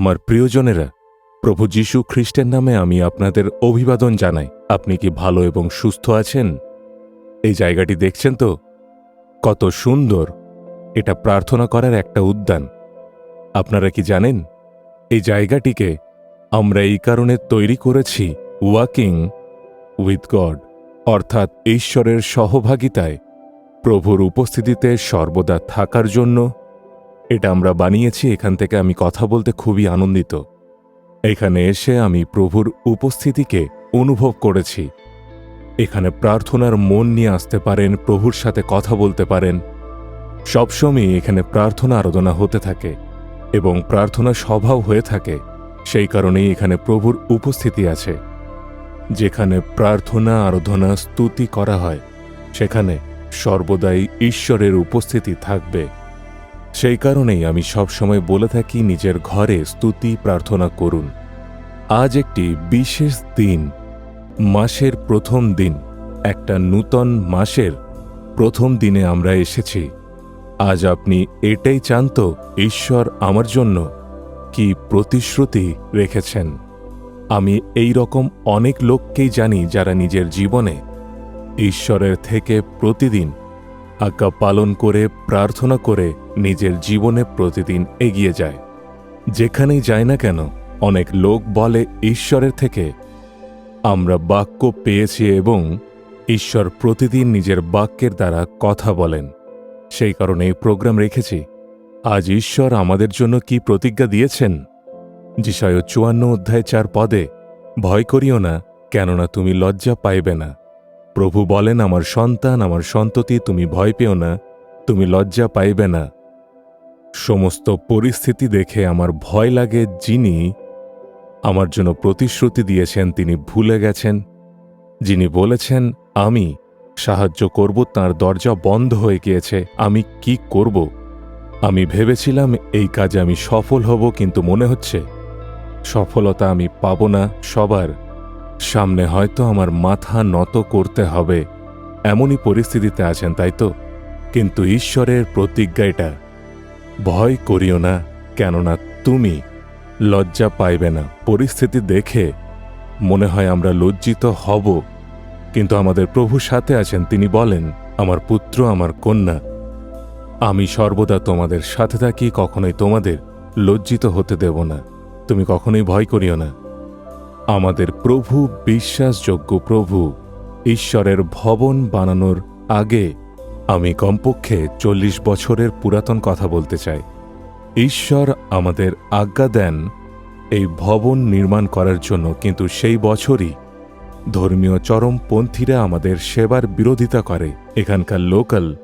আমার প্রিয়জনেরা, প্রভু যীশু খ্রিস্টের নামে আমি আপনাদের অভিবাদন জানাই। আপনি কি ভালো এবং সুস্থ আছেন? এই জায়গাটি দেখছেন তো? কত সুন্দর! এটা প্রার্থনা করার একটা উদ্যান। আপনারা কি জানেন? এই জায়গাটিকে আমরা এই কারণে তৈরি করেছি ওয়াকিং উইথ গড, অর্থাৎ ঈশ্বরের সহভাগিতায় প্রভুর উপস্থিতিতে সর্বদা থাকার জন্য এটা আমরা বানিয়েছি, এখান থেকে আমি কথা বলতে খুবই আনন্দিত। এখানে এসে আমি প্রভুর উপস্থিতিকে অনুভব করেছি। এখানে প্রার্থনার মন নিয়ে আসতে পারেন, প্রভুর সাথে কথা বলতে পারেন। সবসময় এখানে প্রার্থনা আরাধনা হতে থাকে এবং প্রার্থনা সভাও হয়ে থাকে। সেই কারণেই এখানে প্রভুর উপস্থিতি আছে। যেখানে প্রার্থনা, আরাধনা, স্তুতি করা হয়, সেখানে সর্বদাই ঈশ্বরের উপস্থিতি থাকবে। সেই কারণেই আমি সবসময় বলে থাকি, নিজের ঘরে স্তুতি প্রার্থনা করুন। আজ একটি বিশেষ দিন, মাসের প্রথম দিন, একটা নূতন মাসের প্রথম দিনে আমরা এসেছি। আজ আপনি এটাই চান তো, ঈশ্বর আমার জন্য কি প্রতিশ্রুতি রেখেছেন? আমি এই রকম অনেক লোককেই জানি যারা নিজের জীবনে ঈশ্বরের থেকে প্রতিদিন আজ্ঞা পালন করে, প্রার্থনা করে নিজের জীবনে প্রতিদিন এগিয়ে যায়। যেখানেই যায় না কেন, অনেক লোক বলে ঈশ্বরের থেকে, আমরা বাক্য পেয়েছি এবং ঈশ্বর প্রতিদিন নিজের বাক্যের দ্বারা কথা বলেন। সেই কারণে প্রোগ্রাম রেখেছি। আজ ঈশ্বর আমাদের জন্য কি প্রতিজ্ঞা দিয়েছেন? যিশয় চুয়ান্ন অধ্যায় চার পদে, ভয় করিও না, কেননা তুমি লজ্জা পাইবে না। প্রভু বলেন, আমার সন্তান, আমার সন্ততি, তুমি ভয় পেও না, তুমি লজ্জা পাইবে না। সমস্ত পরিস্থিতি দেখে আমার ভয় লাগে যিনি আমার জন্য প্রতিশ্রুতি দিয়েছেন, তিনি ভুলে গেছেন। যিনি বলেছেন, আমি সাহায্য করব, তার দরজা বন্ধ হয়ে গিয়েছে, আমি কি করব? আমি ভেবেছিলাম, এই কাজে আমি সফল হব, কিন্তু মনে হচ্ছে সফলতা আমি পাব না সবার। সামনে হয়তো আমার মাথা নত করতে হবে। এমনই পরিস্থিতিতে আছেন, তাই তো? কিন্তু ঈশ্বরের প্রতিজ্ঞা এটা। ভয় করিও না, কেননা তুমি লজ্জা পাইবে না। পরিস্থিতি দেখে মনে হয় আমরা লজ্জিত হব। কিন্তু আমাদের প্রভু সাথে আছেন, তিনি বলেন, আমার পুত্র, আমার কন্যা, আমি সর্বদা তোমাদের সাথে থাকি, কখনোই তোমাদের লজ্জিত হতে দেব না। তুমি কখনোই ভয় করিও না। আমাদের প্রভু, বিশ্বাসযোগ্য প্রভু, ঈশ্বরের ভবন বানানোর আগে আমি কমপক্ষে চল্লিশ বছরের পুরাতন কথা বলতে চাই। ঈশ্বর আমাদের আজ্ঞা দেন এই ভবন নির্মাণ করার জন্য, কিন্তু সেই বছরই ধর্মীয় চরমপন্থীরা আমাদের সেবার বিরোধিতা করে। এখানকার লোকাল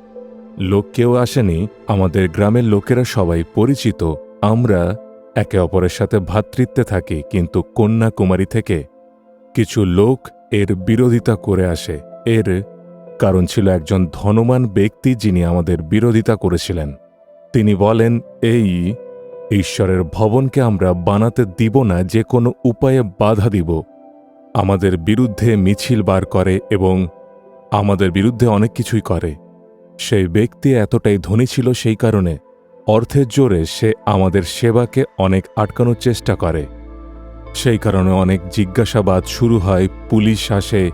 লোক কেউ আসেনি, আমাদের গ্রামের লোকেরা সবাই পরিচিত। আমরা একে অপরের সাথে ভ্রাতৃত্বে থাকি, কিন্তু কন্যাকুমারী থেকে কিছু লোক এর বিরোধিতা করে আসে। এর কারণ ছিল একজন ধনবান ব্যক্তি যিনি আমাদের বিরোধিতা করেছিলেন। তিনি বলেন, এই ঈশ্বরের ভবনকে আমরা বানাতে দিব না যে কোনো উপায়ে বাধা দিব। আমাদের বিরুদ্ধে মিছিল বার করে এবং আমাদের বিরুদ্ধে অনেক কিছুই করে। সেই ব্যক্তি এতটাই ধনী ছিল সেই কারণে অর্থের জোরে সে আমাদের সেবাকে অনেক আটকানোর চেষ্টা করে। সেই কারণে অনেক জিজ্ঞাসাবাদ শুরু হয়, পুলিশ আসে,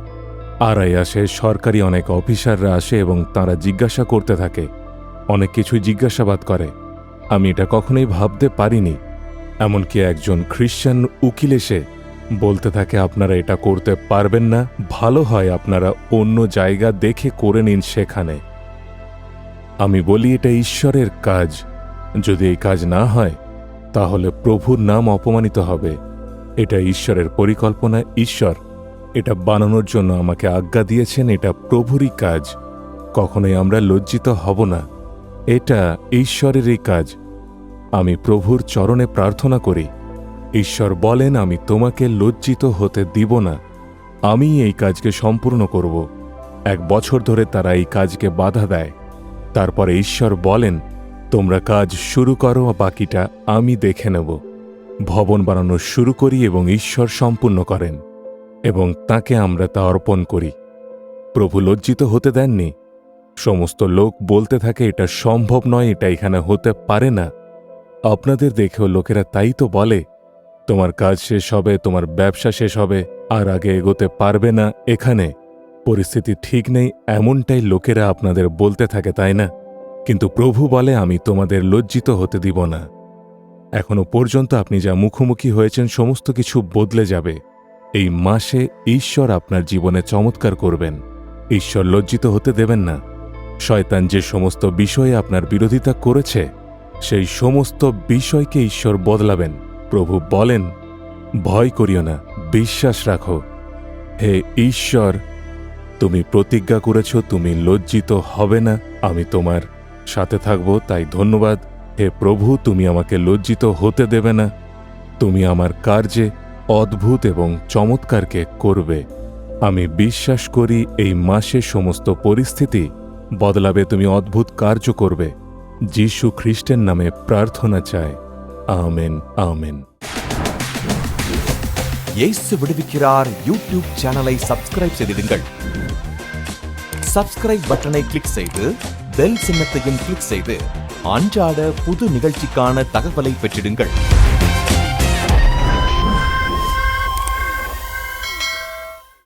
আড়াই আসে, সরকারি অনেক অফিসাররা আসে এবং তারা জিজ্ঞাসা করতে থাকে। অনেক কিছুই জিজ্ঞাসাবাদ করে। আমি এটা কখনোই ভাবতে পারিনি। এমনকি একজন খ্রিশ্চান উকিল এসে বলতে থাকে, আপনারা এটা করতে পারবেন না। ভালো হয় আপনারা অন্য জায়গা দেখে করে নিন সেখানে। আমি বলি, এটা ঈশ্বরের কাজ। যদি এই কাজ না হয়, তাহলে প্রভুর নাম অপমানিত হবে। এটা ঈশ্বরের পরিকল্পনা, ঈশ্বর। এটা বানানোর জন্য আমাকে আজ্ঞা দিয়েছেন, এটা প্রভুরই কাজ। কখনোই আমরা লজ্জিত হব না। এটা ঈশ্বরেরই কাজ। আমি প্রভুর চরণে প্রার্থনা করি। ঈশ্বর বলেন, আমি তোমাকে লজ্জিত হতে দিব না। আমি এই কাজকে সম্পূর্ণ করব। এক বছর ধরে তারা এই কাজকে বাধা দেয়। তারপরে ঈশ্বর বলেন তোমরা কাজ শুরু করো বাকিটা আমি দেখে নেব। ভবন বানানো শুরু করি এবং ঈশ্বর সম্পূর্ণ করেন এবং তাকে আমরা তা অর্পণ করি। প্রভু লজ্জিত হতে দেননি। সমস্ত লোক বলতে থাকে, এটা সম্ভব নয়, এটা এখানে হতে পারে না। আপনাদের দেখেও লোকেরা তাই তো বলে, তোমার কাজ শেষ হবে, তোমার ব্যবসা শেষ হবে, আর আগে এগোতে পারবে না এখানে। পরিস্থিতি ঠিক নেই, এমনটাই লোকেরা আপনাদের বলতে থাকে, তাই না? কিন্তু প্রভু বলে আমি তোমাদের লজ্জিত হতে দিব না। এখনও পর্যন্ত আপনি যা মুখোমুখি হয়েছেন সমস্ত কিছু বদলে যাবে। এই মাসে ঈশ্বর আপনার জীবনে চমৎকার করবেন। ঈশ্বর লজ্জিত হতে দেবেন না। শয়তান যে সমস্ত বিষয়ে আপনার বিরোধিতা করেছে, সেই সমস্ত বিষয়কে ঈশ্বর বদলাবেন। প্রভু বলেন, ভয় করিও না, বিশ্বাস রাখো। হে ঈশ্বর, তুমি প্রতিজ্ঞা করেছ, তুমি লজ্জিত হবে না, আমি তোমার সাথে থাকব তাই ধন্যবাদ হে প্রভু তুমি আমাকে লজ্জিত হতে দেবে না তুমি আমার কার্যে অদ্ভুত এবং চমৎকারকে করবে আমি বিশ্বাস করি এই মাসে সমস্ত পরিস্থিতি বদলাবে তুমি অদ্ভুত কার্য করবে যীশু খ্রিস্টের নামে প্রার্থনা চায় আমেন আমেন இயேசு விடுவிக்கிறார் யூடியூப் சேனலை சப்ஸ்கிரைப் செய்திடுங்கள் சப்ஸ்கிரைப் பட்டனை கிளிக் செய்து பெல் சின்னத்தையும் கிளிக் செய்து அன்றாட புது நிகழ்ச்சிக்கான தகவலை பெற்றிடுங்கள்.